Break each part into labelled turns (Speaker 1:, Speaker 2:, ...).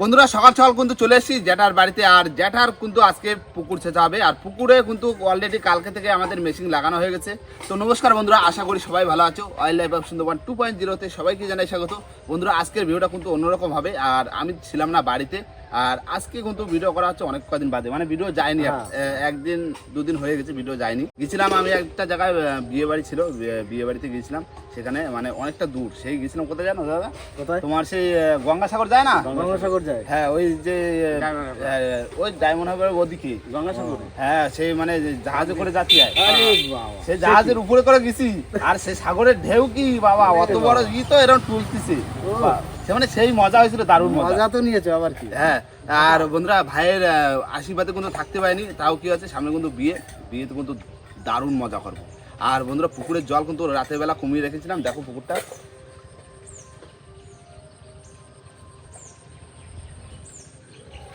Speaker 1: বন্ধুরা, সকাল সকাল কিন্তু চলে এসেছি জ্যাঠার বাড়িতে, আর জ্যাঠার কিন্তু আজকে পুকুর ছেঁচা হবে, আর পুকুরে কিন্তু অলরেডি কালকে থেকে আমাদের মেশিন লাগানো হয়ে গেছে। তো নমস্কার বন্ধুরা, আশা করি সবাই ভালো আছো। Wild life of Sundarban two point জিরোতে সবাইকে জানাই স্বাগত। বন্ধুরা, আজকের ভিডিওটা কিন্তু অন্যরকম হবে, আর আমি ছিলাম না বাড়িতে। আর আজকে কিন্তু ভিডিও করা হচ্ছে অনেক কদিন বাদে। মানে ভিডিও যায়নি একদিন দুদিন হয়ে গেছে ভিডিও যায়নি। গেছিলাম আমি একটা জায়গায় বিয়ে বাড়ি ছিল বিয়ে- বাড়িতে গিয়েছিলাম সেখানে মানে অনেকটা দূর। সেই গেছিলাম কোথায় জানো দাদা?
Speaker 2: কোথায়?
Speaker 1: তোমার সেই গঙ্গাসাগর যায় না?
Speaker 2: গঙ্গাসাগর যায়।
Speaker 1: হ্যাঁ ওই যে ওই ডায়মন্ড হারবার ওদিকে।
Speaker 2: গঙ্গাসাগর?
Speaker 1: হ্যাঁ সেই মানে জাহাজে করে যাচ্ছি আর
Speaker 2: আরে বাবা।
Speaker 1: সে জাহাজের উপরে করে গেছি। আর সে সাগরের ঢেউ কি বাবা? অত বড় ই তো এরকম সে মানে সেই মজা হয়েছিল দারুণ মজা।
Speaker 2: তো নিয়েছো আবার কি?
Speaker 1: হ্যাঁ আর বন্ধুরা ভাইয়ের আশীর্বাদে কিন্তু থাকতে পারিনি তাও কি আছে সামনে কিন্তু বিয়ে বিয়েতে কিন্তু দারুণ মজা করব। আর বন্ধুরা পুকুরের জল কিন্তু রাতের বেলা কমিয়ে রেখেছিলাম দেখো পুকুরটা।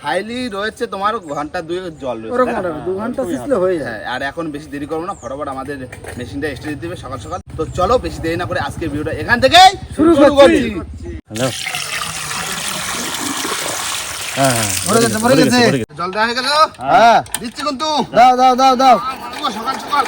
Speaker 1: হাইলি রয়েছে তোমার ঘণ্টা দুই জল রয়েছে
Speaker 2: দু ঘণ্টা শিখলে হয়ে যায়।
Speaker 1: হ্যাঁ আর এখন বেশি দেরি করব না ফটাফট আমাদের মেশিনটা এসে দিতে হবে সকাল সকাল। তো চলো বেশি দেরি না করে আজকের ভিডিওটা এখান থেকে
Speaker 2: শুরু করছি। হ্যালো। হ্যাঁ
Speaker 1: জল দেওয়া হয়ে গেল?
Speaker 2: হ্যাঁ।
Speaker 1: দিচ্ছি কিন্তু।
Speaker 2: দাও দাও দাও দাও।
Speaker 1: সকাল সকাল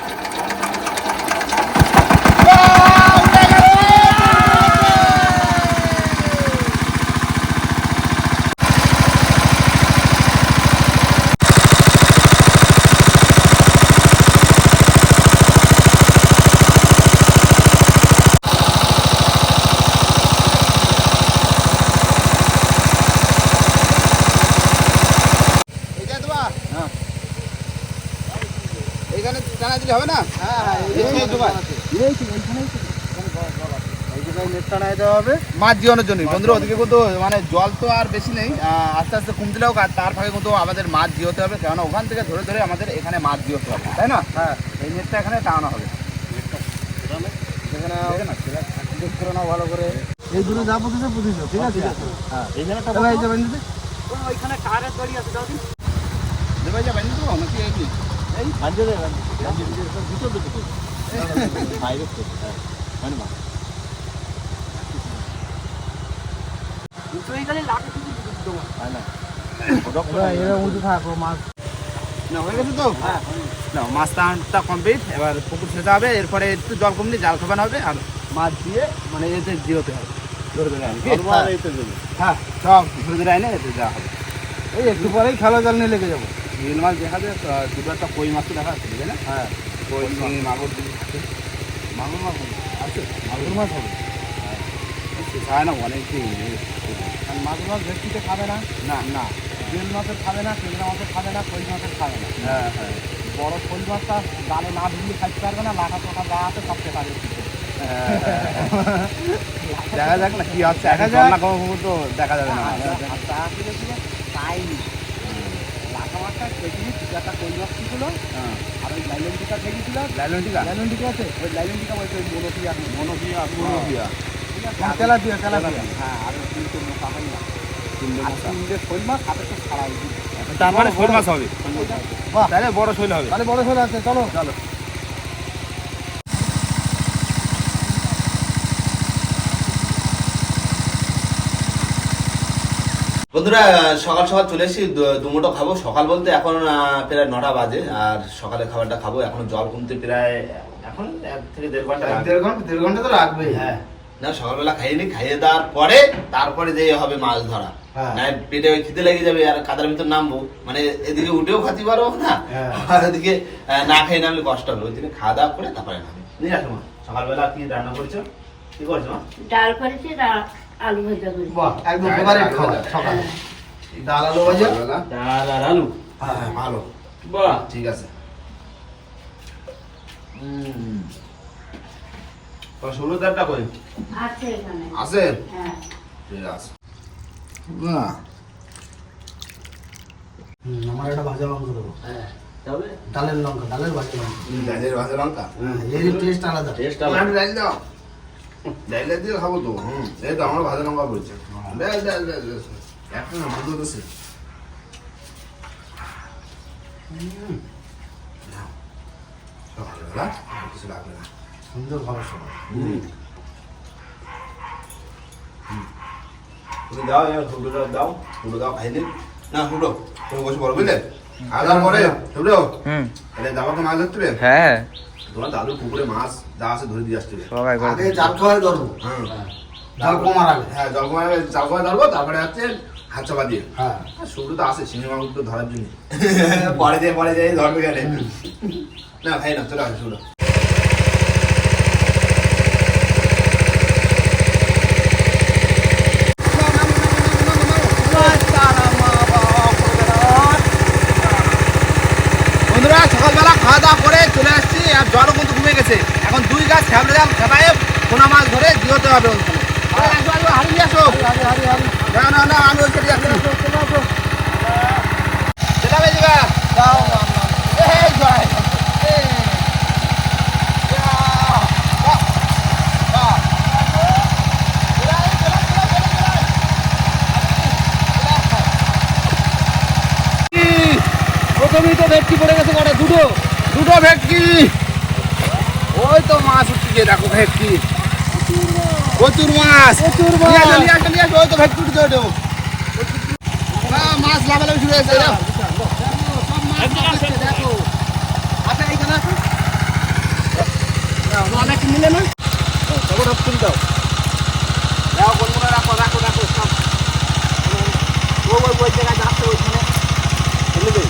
Speaker 1: এইটা দেবা? এইখানে জানা দিলে হবে না
Speaker 2: হ্যাঁ হ্যাঁ
Speaker 1: এই তো ভাই।
Speaker 2: এই তো, এইখানেই তো। এই জায়গায় নেট টানায় দেওয়া হবে
Speaker 1: মাছ জীবনের জন্য বন্ধুরা ওদিকে কিন্তু মানে জল তো আর বেশি নেই আস্তে আস্তে কমতে হোক আর তার ফাঁকে কিন্তু আমাদের মাছ জিওতে হবে কেননা ওখান থেকে ধরে ধরে আমাদের এখানে মাছ জিওতে হবে তাই না
Speaker 2: হ্যাঁ
Speaker 1: এই নেটটা এখানে টানানো হবে না,
Speaker 2: ভালো করে এই দূরে যা ঠিক আছে হ্যাঁ
Speaker 1: এইখানে
Speaker 3: ওইখানে কারের আছে
Speaker 1: তো নাকি এই এই
Speaker 2: বান্ধে দে বান্ধে বাইরে হ্যাঁ মানে
Speaker 3: দেবো
Speaker 2: হয় থাকো মাছ
Speaker 1: না হয়ে গেছে তো না মাছ টানটা কমপ্লিট এবার পুকুর ছেঁচা হবে এরপরে একটু জল কমলে জাল খাবানো হবে আর মাছ দিয়ে মানে এতে জিওতে হবে ধরে ধরে আনি হ্যাঁ ধরে ধরে আইনে এতে দেওয়া হবে
Speaker 2: এই একটু পরেই খেলা নিয়ে লেগে যাব
Speaker 1: মাছ দেখা যায় দুটো একটা কই মাছ তো দেখা যাচ্ছে তাই না
Speaker 2: হ্যাঁ
Speaker 1: মাগুর
Speaker 2: মাগুর মাছ আছে? মাগুর মাছ হবে।
Speaker 1: খায় না অনেক দিন
Speaker 2: আর মাগুর মাছ ভেটকিতে খাবে না?
Speaker 1: না। না।
Speaker 2: বেল মাছের খাবে না ট্যাংরা মাছের খাবে না কই মাছের খাবে না।
Speaker 1: হ্যাঁ হ্যাঁ।
Speaker 2: বড় কই মাছটা জালে না ঢুকলে খাইতে পারবে না লাঠা টোটা যা আছে সব দিচ্ছে
Speaker 1: দেখা যাক না কি হচ্ছে
Speaker 2: দেখা যাক।
Speaker 1: না কখন তো দেখা যাবে না।
Speaker 2: লাঠা মাছটা খেয়েছিলি একটা কই মাছ ছিল?
Speaker 1: হ্যাঁ।
Speaker 2: আর ওই লাইলন টিকা খেয়েছিল
Speaker 1: লাইলন টিকা
Speaker 2: লাইলন টিকা আছে? ওই লাইলন টিকা বলছে মনোপিয়া
Speaker 1: মনোপিয়া। মনোপিয়া। হ্যাঁ আর তিনটে মোটা হয় না তিনটে
Speaker 2: আর
Speaker 1: মোটা
Speaker 2: তিনটে শোল মাছ হাতে তো ছাড়া
Speaker 1: তার মানে শোল মাছ হবে। তাহলে বড় শৈল হবে।
Speaker 2: তাহলে বড় শোল আছে চলো। চলো।
Speaker 1: বন্ধুরা সকাল সকাল চলে এসেছি দু- দুমুটো খাব। সকাল বলতে এখন আহ, প্রায় নটা বাজে আর সকালে খাবারটা খাব। এখন জল কমতে প্রায় এখন এক থেকে দেড় ঘণ্টা
Speaker 2: দেড় ঘণ্টা দেড় ঘণ্টা তো লাগবেই।
Speaker 1: হ্যাঁ। না সকালবেলা খাইনি খাইয়ে দেওয়ার পরে তারপরে যে হবে মাছ ধরা।
Speaker 2: হ্যাঁ।
Speaker 1: না পেটে ওই খিদে লেগে যাবে আর কাদার ভিতর নামবো। মানে এদিকে উঠেও খাতে পারব না
Speaker 2: হ্যাঁ।
Speaker 1: আর এদিকে না খেয়ে নামলে কষ্ট হবে। ওই দিকে খাওয়া দাওয়া করে তারপরে নামবে। নিয়ে আসো মা সকালবেলা কি রান্না করছ? কি করছ মা?
Speaker 4: ডাল করেছি আলু ভাজা করেছি।
Speaker 2: বাহ একদম ফেভারিট খাবার সকালে। ডাল আলু ভাজা?
Speaker 3: ডাল আর আলু?
Speaker 1: হ্যাঁ ভালো।
Speaker 3: বাহ।
Speaker 1: ঠিক আছে। হুম কই?
Speaker 4: আছে এখানে।
Speaker 1: আছে?
Speaker 4: হ্যাঁ।
Speaker 1: ঠিক আছে।
Speaker 2: বাহ আমার একটা ভাজা মাংস দেবো।
Speaker 3: হ্যাঁ তবে?
Speaker 2: ডালের লঙ্কা ডালের ভাজা
Speaker 1: ডালের ভাজা লঙ্কা?
Speaker 2: হ্যাঁ এর টেস্ট আলাদা।
Speaker 3: টেস্ট
Speaker 1: আমি ডাল দাও। ডাল দিয়ে খাব তো। হুম এই তো আমার ভাজা লঙ্কা বলছে ডাল ডাল ডাল ডাল। একটা না। কিছু লাগবে না।
Speaker 2: সুন্দর খাবার
Speaker 1: তুমি দাও এবার হুডোটা দাও হুডো না হুডো তুমি বসে পড়ো বুঝলে? পরে হুডো তাহলে দাবা তো মাছ ধরতে
Speaker 2: হ্যাঁ।
Speaker 1: তোমার দাদু পুকুরে মাছ যা আছে ধরে দিয়ে আসতে
Speaker 2: সবাই
Speaker 3: আগে জাল ধরবো।
Speaker 1: হ্যাঁ।
Speaker 3: জাল কমার আগে।
Speaker 1: হ্যাঁ জল জাল ধরবো তারপরে হচ্ছে হাত চাপা দিয়ে।
Speaker 3: হ্যাঁ।
Speaker 1: শুরু তো আছে সিনেমা তো ধরার জন্য। পরে যায় পরে যায় ধরবে কেন? না ভাই না চলে আসে শুরু বন্ধুরা সকালবেলা খাওয়া দাওয়া করে চলে আসছি আর জলও কিন্তু কমে গেছে। এখন দুই গাছ জাল খেপায় পোনা মাছ ধরে জিওতে হবে ওখানে। না, না, না, আমি যাচ্ছি। যেটা। এই জয়।
Speaker 2: প্রথমেই তো ভেটকি পড়ে গেছে কটা? দুটো?
Speaker 1: দুটো ভেটকি। ওই তো মাছ উঠছে দেখো ভেটকি প্রচুর মাছ
Speaker 2: প্রচুর মাছ।
Speaker 1: ওই তো ভেটকি উঠছে ওইটা। মাছ লাফালাফি শুরু হয়েছে দেখো। সব। আসো, এইখানে অনেক মিলে না?
Speaker 2: তখন হাফ দাও
Speaker 1: দেখো, রাখো, রাখো, রাখো, সব। ওই, ওই জায়গায় যাচ্ছে, ওইখানে। ফেলে দে।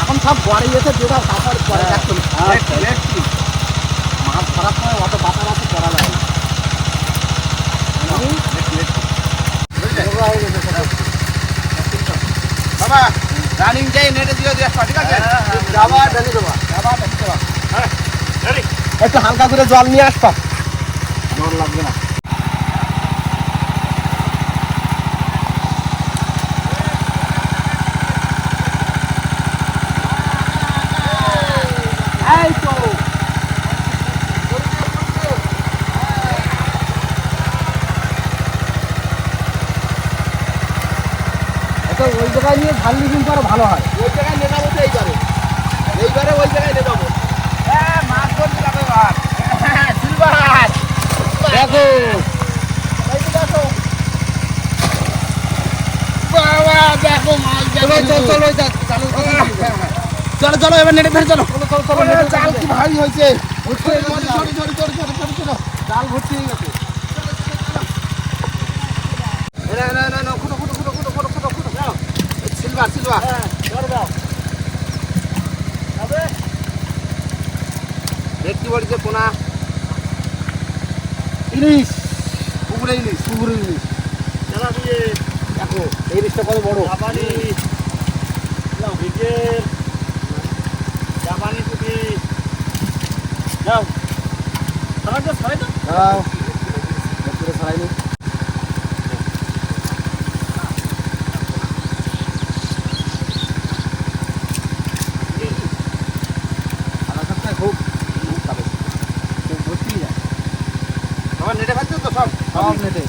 Speaker 2: এখন সব পরে গেছে যেটা তারপর পরে
Speaker 1: হ্যাঁ, ভেটকি।
Speaker 2: মাছ ধরার সময় অত বাতা বাতা করা যায় না।
Speaker 1: বাবা রানিং যাই নেটে দিয়ে দিয়ে ঠিক আছে?
Speaker 2: যাবা ঢেলে দেবা।
Speaker 1: যাবা, দেখতে যাবা।
Speaker 2: একটু হালকা করে জল নিয়ে আসবা। জল লাগবে না এই তো এটা ওই জায়গায় নিয়ে ঝাললি কিন্তু আরও ভালো হয়।
Speaker 1: ওই জায়গায় নিয়ে যাব তো এইবারে। এইবারে ওই জায়গায় নিয়ে যাব হ্যাঁ মাছ ধরতে যাবে হ্যাঁ, সিলভার।
Speaker 2: দেখো।
Speaker 1: তো
Speaker 2: চলো চলো
Speaker 1: এবার নেটে ফেলে চলো।
Speaker 2: চলো চলো চলো
Speaker 1: ওরে,
Speaker 2: নেটে
Speaker 1: চাল কি ভারী হয়েছে।
Speaker 2: হয়ে জাল। জাল ভর্তি হয়ে গেছে
Speaker 1: না না না না খুটো খুটো খুটো খুটো খুটো খুটো খুটো যাও সিলভার ভেটকি বড়িতে পোনা
Speaker 2: ইলিশ
Speaker 1: পুকুরে ইলিশ।
Speaker 2: পুকুরে ইলিশ। দেখো এই ইলিশটা কত বড়? দাও। ভেতরে ছড়াই নি। খুব খুব ভর্তি যায়
Speaker 1: আমার নেটে ফেলছো তো সব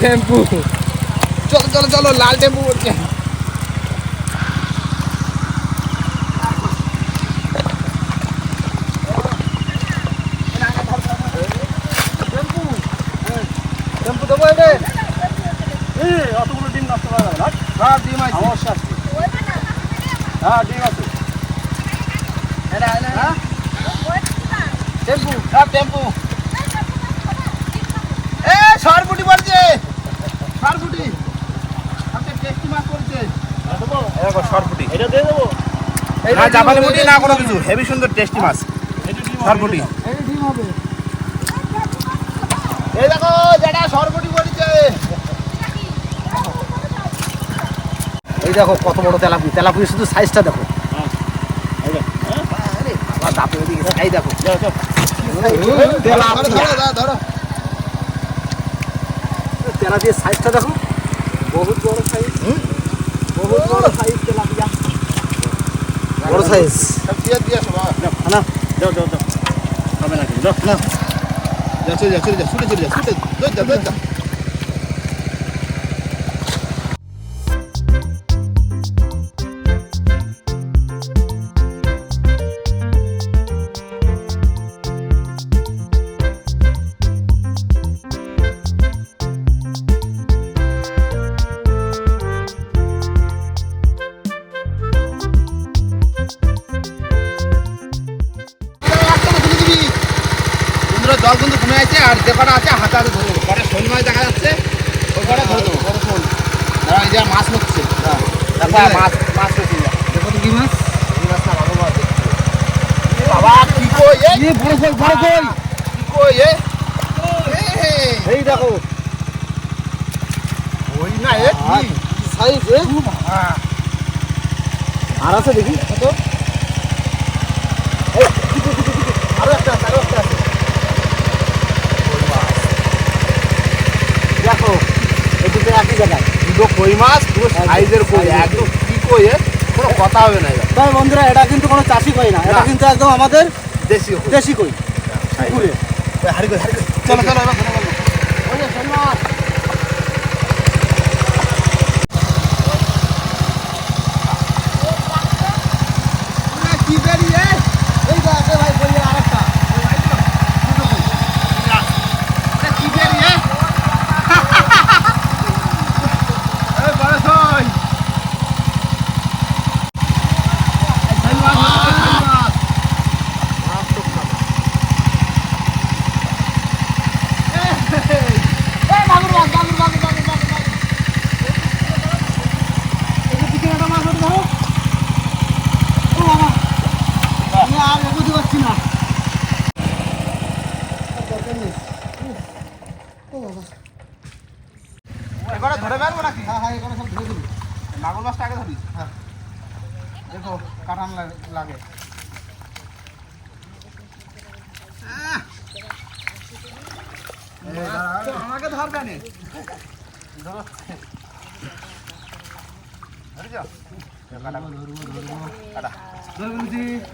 Speaker 1: টেম্পু। চলো চলো চলো লাল টেম্পু
Speaker 3: এই, অতগুলো ডিম নষ্ট করা যাবে না।
Speaker 1: হ্যাঁ ডিম আছে।
Speaker 3: আমার শাস্তি হ্যাঁ ডিম আছে।
Speaker 1: হ্যাঁ? টেম্পু। হ্যাঁ টেম্পু এ সরপুটি পড়ছে সরপুটি টেস্টি মাছ পড়ছে। দেখো সরপুটি
Speaker 3: এটা দিয়ে দেবো?
Speaker 1: না জাপানি মুটি না কোনো কিছু। হেভি সুন্দর টেস্টি মাছ।
Speaker 3: এটা ডিম
Speaker 1: এই দেখো যেটা সরপুটি পড়ছে।
Speaker 2: এই দেখো কত বড় তেলাপি। তেলাপি শুধু সাইজটা দেখো। এই দেখো।
Speaker 1: ধরো ধরো। ধরো,
Speaker 2: দিয়ে সাইজটা দেখো। বহুত বড় সাইজ বহুত বড় সাইজ তেলাপিয়া বড় সাইজ
Speaker 1: সব দিয়ে দিয়ে সব
Speaker 2: না
Speaker 3: যাও যাও যাও হবে না যাও।
Speaker 1: যা যাচ্ছে যাচ্ছে যাচ্ছে যাচ্ছে যাচ্ছে চলে যে মাছ নড়ছে দেখো মাছ মাছ রয়েছে দেখো তো কি মাছ। মাছ বাবা কি কই এ?
Speaker 2: এই বড় কই বড় কই?
Speaker 1: কি কই এ? এ,
Speaker 2: এই দেখো।
Speaker 1: ওই না এ কি
Speaker 2: সাইজ এ? আর আছে দেখি কত? আরও একটা আছে আরও একটা আছে। দেখো একই জায়গায়।
Speaker 1: দুটো কই মাছ পুরো সাইজের কই একদম কি কই কোনো কথা হবে না
Speaker 2: তবে বন্ধুরা এটা কিন্তু কোনো চাষি কই না এটা কিন্তু একদম আমাদের
Speaker 1: দেশি
Speaker 2: দেশি কই। পুকুরে।
Speaker 1: হারি কই হারি কই। চলো চলো এবার কথা বলব
Speaker 2: ওই যে শোল মাছ
Speaker 1: কি বেরিয়ে
Speaker 2: এই তো আছে ভাই বললে আরেকটা
Speaker 1: কি বেরিয়ে এই বড় সই এই মাছ মাছ
Speaker 2: এই মাগুর মাছ মাগুর মাগুর মাগুর মাগুর মাগুর এই যে দিকে একটা মাছ ওটা ধরো ও বাবা আমি আর এগোতে পারছি না
Speaker 1: এবারে ধরে বেরবো নাকি
Speaker 2: হ্যাঁ হ্যাঁ এখানে সব ধরে দিবি
Speaker 1: মাগুর মাছটা আগে ধরিস হ্যাঁ দেখো কাটান লাগে আমাকে ধরবে নি ধরে যাও কাটা কাটা
Speaker 2: ধরে বলছি
Speaker 1: যাও হারিয়ে রাখো রাখো
Speaker 2: মাগুর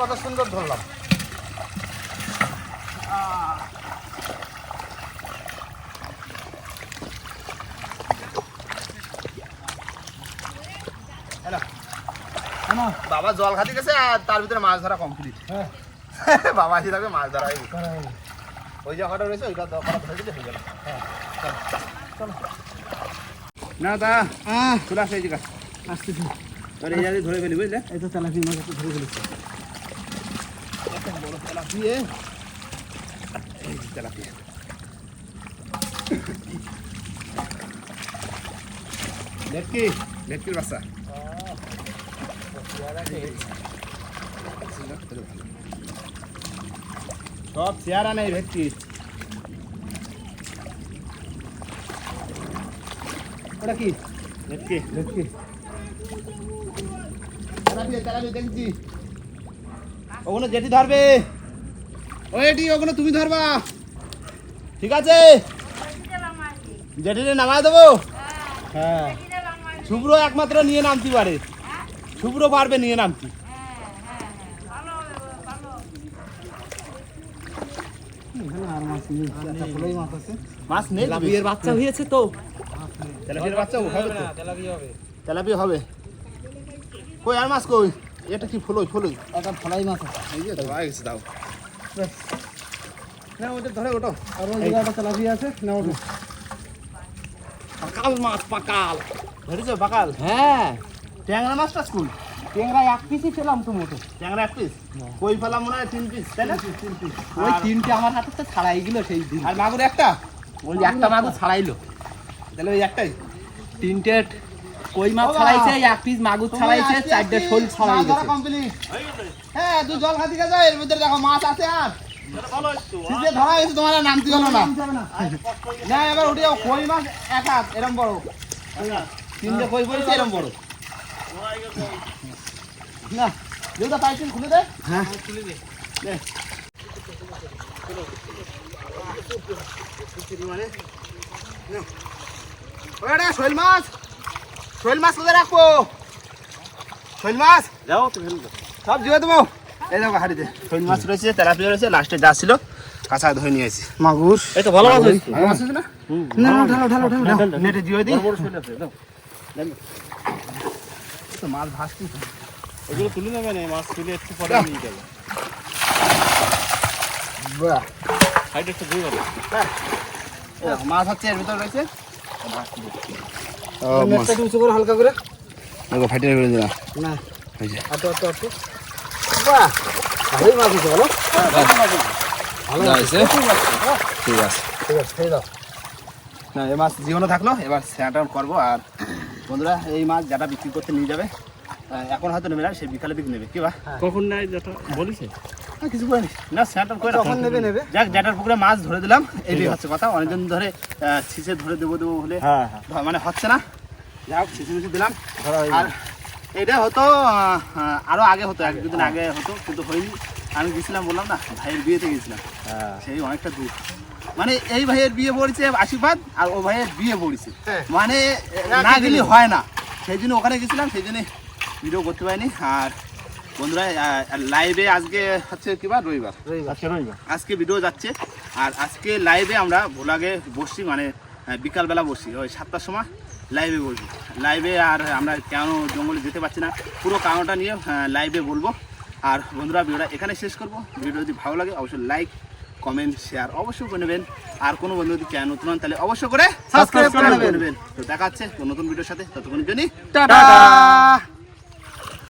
Speaker 2: কত সুন্দর ধরলাম।
Speaker 1: বাবা জল খাতে গেছে আর তার ভিতরে মাছ ধরা কমপ্লিট
Speaker 2: হ্যাঁ।
Speaker 1: বাবা আসি থাকবে মাছ ধরা হয়ে। ওই জায়গাটা রয়েছে ওইটা দরকার ধরে হয়ে। গেল না দা চলে আসে এই জায়গা।
Speaker 2: আসতেছি।
Speaker 1: এবার এই জায়গায় ধরে ফেলি বুঝলে?
Speaker 2: এই তো তেলাপি মাছ ধরে ফেলেছি।
Speaker 1: তেলাপিয়ে এই তেলাপিয়া ভেটকি ভেটকির বাচ্চা সব চেয়ারা নেই ভেটকি
Speaker 2: ওটা কি
Speaker 1: ভেটকি
Speaker 2: দেখছি
Speaker 1: তেলাপিয়া তেলাপিয়া দেখছি ওগুলো জেঠি ধরবে ও এটি ওগুলো তুমি ধরবা। ঠিক আছে? জেঠিরে নামায় দেবো?
Speaker 2: হ্যাঁ।
Speaker 1: শুভ্র একমাত্র নিয়ে নামতে পারে। শুভ্র পারবে নিয়ে নামতে।
Speaker 2: মাছ নেই লাভিয়ের বাচ্চা হয়েছে তো।
Speaker 1: তেলাপিয়ার বাচ্চা হবে তো? তেলাপিয়া হবে। কই আর মাছ কই? এটা কি ফলই ফলই?
Speaker 2: একটা ফলাই মাছ আছে।
Speaker 1: এই যে ধরা দাও। না ওটা ধরে ওটো
Speaker 2: আর ওই জায়গায় একটা তেলাপি আছে না ওঠো।
Speaker 1: পাকাল মাছ পাকাল। ধরেছো পাকাল?
Speaker 2: হ্যাঁ।
Speaker 1: ট্যাংরা মাছটা স্কুল?
Speaker 2: ট্যাংরা এক পিসই পেলাম তো মোটো।
Speaker 1: ট্যাংরা এক পিস কই ফেলাম মনে হয় তিন পিস তাই না? তিন পিস
Speaker 2: ওই তিনটে আমার হাতে তো ছাড়াই গেল সেই দিন।
Speaker 1: আর মাগুর একটা?
Speaker 2: ওই একটা মাছ ছাড়াইলো।
Speaker 1: তাহলে ওই একটাই?
Speaker 2: তিনটে কই মাছ ছাড়াইছে? এক পিস মাগুর ছাড়াইছে চারটে শোল ছাড়াই গেছে
Speaker 1: হ্যাঁ তুই জল খাতি গেছো এর ভিতরে দেখো মাছ আছে আর। ধরা গেছে তোমার নামতে হলো না। না এবার উঠে যাও কই মাছ? এক হাত এরম বড়। তিনটে কই পড়েছে এরম বড়। না যেটা পাইছেন খুলে দে।
Speaker 2: হ্যাঁ।
Speaker 1: দে। মানে শৈল মাছ। শৈল মাছ কোথায় রাখব? শৈল মাছ?
Speaker 3: যাও
Speaker 1: সব জুয়ে দেবো। এই দেখো হাড়িতে শৈল মাছ রয়েছে তেলাপিয়া রয়েছে লাস্টে যা ছিল কাঁচা ধরে নিয়ে এসেছি
Speaker 2: মাগুর।
Speaker 3: এই তো ভালো মাছ হয়েছে
Speaker 1: ভালো মাছ আছে না?
Speaker 2: না ঢালো ঢালো ঢালো
Speaker 1: নেটে জুয়ে দিই।
Speaker 3: বড় শৈল আছে দাও
Speaker 1: তো মাছ ভাসতি তো।
Speaker 3: ওগুলো তুলে নেবে না মাছ তুলে একটু পরে
Speaker 1: দাও।
Speaker 3: নিয়ে যাবে।
Speaker 2: বাহ।
Speaker 3: সাইডে একটু
Speaker 1: মাছ হচ্ছে এর ভিতরে রয়েছে।
Speaker 2: উঁচু করে হালকা করে।
Speaker 1: দেখো ফাটিয়ে করে দিলাম।
Speaker 2: না। আটো আটো আটো। বাহ ভালোই মাছ হচ্ছে বলো। ভালো
Speaker 1: হয়েছে? ঠিক আছে
Speaker 2: ঠিক আছে। ছেড়ে দাও
Speaker 1: না এ মাছ জীবনে থাকল এবার স্যাটার করব আর বন্ধুরা এই মাছ যারা বিক্রি করতে নিয়ে যাবে এখন হয়তো নেবে না সে বিকালে দিকে নেবে। কি বা?
Speaker 3: কখন নেয় যেটা বলিছে?
Speaker 1: কিছু করে না স্যাটার করে
Speaker 2: যখন নেবে নেবে?
Speaker 1: যাক যেটার পুকুরে মাছ ধরে দিলাম এই হচ্ছে কথা। অনেকদিন ধরে ছিচে ধরে দেবো দেবো হলে
Speaker 3: হ্যাঁ হ্যাঁ।
Speaker 1: মানে হচ্ছে না। যাই হোক ছিচে মিচে দিলাম আর এটা হতো আরও আগে হতো এক দুদিন আগে হতো কিন্তু হয়নি। আমি গেছিলাম বললাম না ভাইয়ের বিয়েতে গেছিলাম।
Speaker 2: হ্যাঁ।
Speaker 1: সেই অনেকটা দূর। মানে এই ভাইয়ের বিয়ে পড়েছে আশীর্বাদ আর ও ভাইয়ের বিয়ে পড়েছে।
Speaker 2: হ্যাঁ।
Speaker 1: মানে না গেলে হয় না। সেই জন্য ওখানে গেছিলাম সেই জন্য ভিডিও করতে পারিনি। আর বন্ধুরা লাইভে আজকে হচ্ছে কি বার? রবিবার।
Speaker 3: আজকে রইবে
Speaker 1: আজকে ভিডিও যাচ্ছে। আর আজকে লাইভে আমরা ভোলাগে বসছি মানে বিকালবেলা বসছি। ওই সাতটার সময় লাইভে বসবি। লাইভে আর আমরা কেন জঙ্গলে যেতে পারছি না পুরো কারণটা নিয়ে লাইভে বলব। আর বন্ধুরা ভিডিওটা এখানে শেষ করব। ভিডিও যদি ভালো লাগে অবশ্যই লাইক কমেন্ট শেয়ার অবশ্যই করে নেবেন। আর কোনো বন্ধু যদি চ্যানেল নতুন হন তাহলে অবশ্যই করে
Speaker 2: Subscribe
Speaker 1: করে
Speaker 2: নেবেন।
Speaker 1: নেবেন। তো দেখা হচ্ছে নতুন ভিডিওর সাথে। ততক্ষণের জন্য
Speaker 2: টাটা!